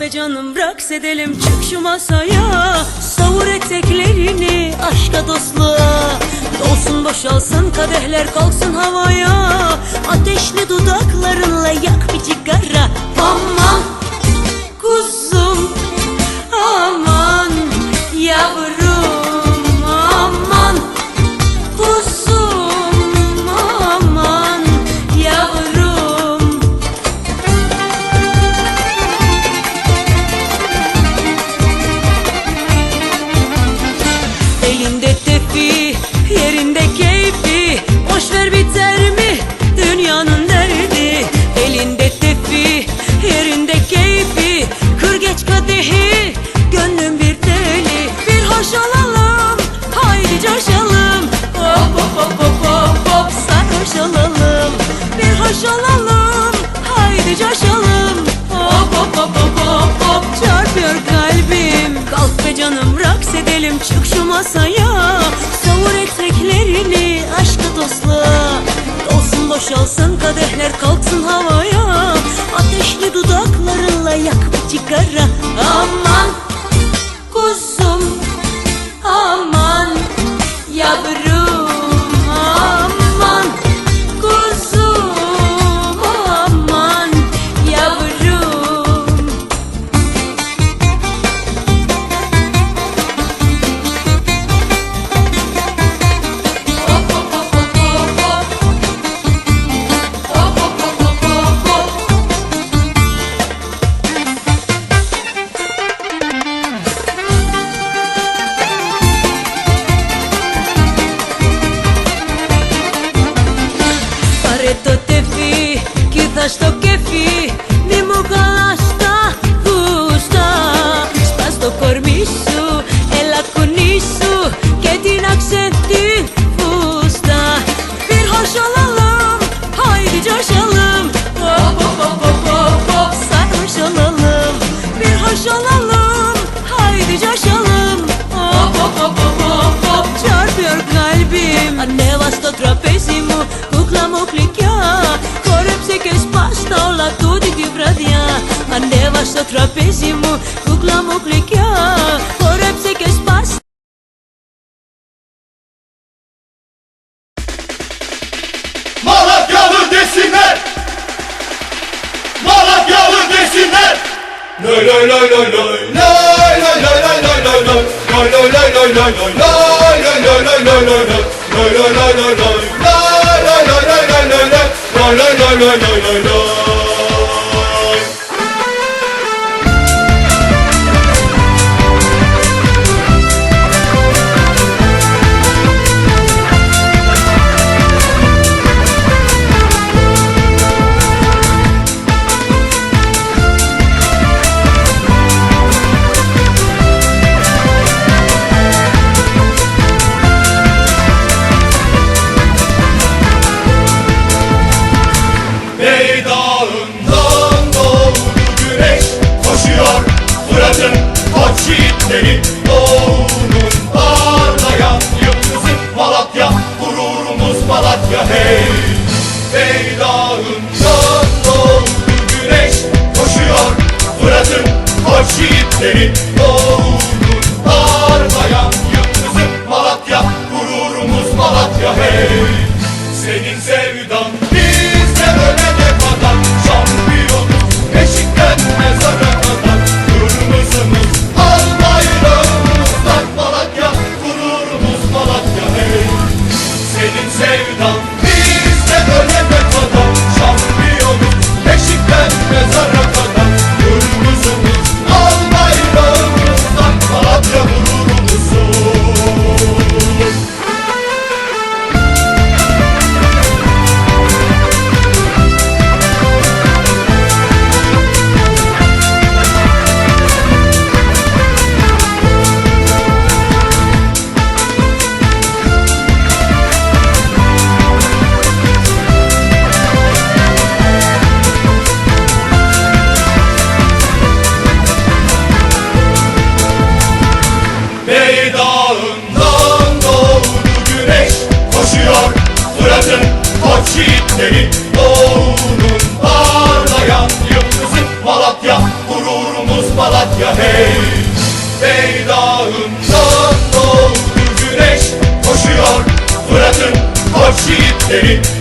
raks edelim çık şu masaya. Savur eteklerini aşka dostluğa. Dolsun boşalsın kadehler kalksın havaya. Ateşli dudaklarınla yak bir cigara canım raks edelim çık şu masaya. Savur eteklerini aşkı dostluğa Dolsun boşalsın kadehler kalksın havaya. Ateşli dudaklarınla yak bir cigara. Aman kuzum fi Ni mogala šta gusta. Spasto kormisu e la konisu Ke din aksenti fusta Bir hoş olalım haydi coşalım. Hop hop hop hop hop hop sarhoş olalım. Bir hoş olalım haydi coşalım. Hop hop hop hop hop hop. Çarpıyor kalbim. Ne trape Malatyalı desinler Loy loy loy loy loy Loy loy loy loy loy loy loy Loy loy loy loy loy loy Loy loy loy loy loy loy loy Loy loy loy loy loy Loy loy loy loy loy loy loy Loy loy loy loy yiğitleri Doğunun parlayan yıldızı Malatya gururumuz Malatya. Hey Meydağından doğdu güneş Koşuyor. Fırat'ın yiğitleri Doğunun parlayan yıldızı Malatya gururumuz Malatya. Hey senin sevdan bizde Senin Senin